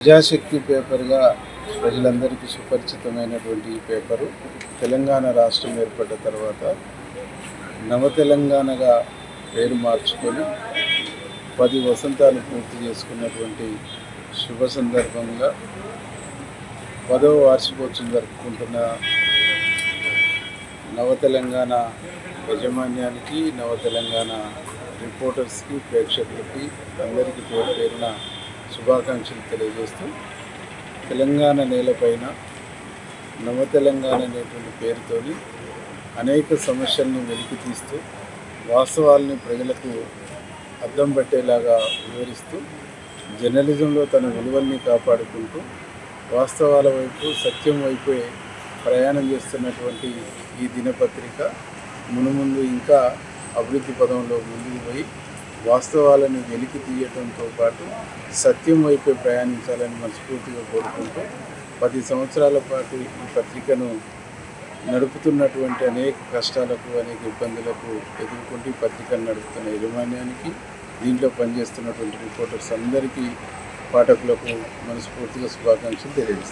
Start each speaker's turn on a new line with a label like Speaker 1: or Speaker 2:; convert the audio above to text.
Speaker 1: ప్రజాశక్తి పేపర్గా ప్రజలందరికీ సుపరిచితమైనటువంటి ఈ పేపరు తెలంగాణ రాష్ట్రం ఏర్పడ్డ తర్వాత నవ తెలంగాణగా పేరు మార్చుకొని పది వసంతాలు పూర్తి చేసుకున్నటువంటి శుభ సందర్భంగా పదవ వార్షికోత్సవం జరుపుకుంటున్న నవ తెలంగాణ యాజమాన్యానికి నవ తెలంగాణ రిపోర్టర్స్కి ప్రేక్షకులకి అందరికీ పేరు పేరున శుభాకాంక్షలు తెలియజేస్తూ తెలంగాణ నేలపైన నవ తెలంగాణ అనేటువంటి పేరుతోని అనేక సమస్యలను వెలికి తీస్తూ వాస్తవాల్ని ప్రజలకు అద్దం పట్టేలాగా వివరిస్తూ జర్నలిజంలో తన విలువల్ని కాపాడుకుంటూ వాస్తవాల వైపు సత్యం వైపే ప్రయాణం చేస్తున్నటువంటి ఈ దినపత్రిక మునుముందు ఇంకా అభివృద్ధి పదంలో ముందుకు పోయి వాస్తవాలను వెలికి తీయటంతో పాటు సత్యం వైపే ప్రయాణించాలని మనస్ఫూర్తిగా కోరుకుంటూ పది సంవత్సరాల పాటు ఈ పత్రికను నడుపుతున్నటువంటి అనేక కష్టాలకు అనేక ఇబ్బందులకు ఎదుర్కొంటూ ఈ పత్రికను నడుపుతున్న యజమాన్యానికి దీంట్లో పనిచేస్తున్నటువంటి రిపోర్టర్స్ అందరికీ పాఠకులకు మనస్ఫూర్తిగా శుభాకాంక్షలు తెలియజేస్తాను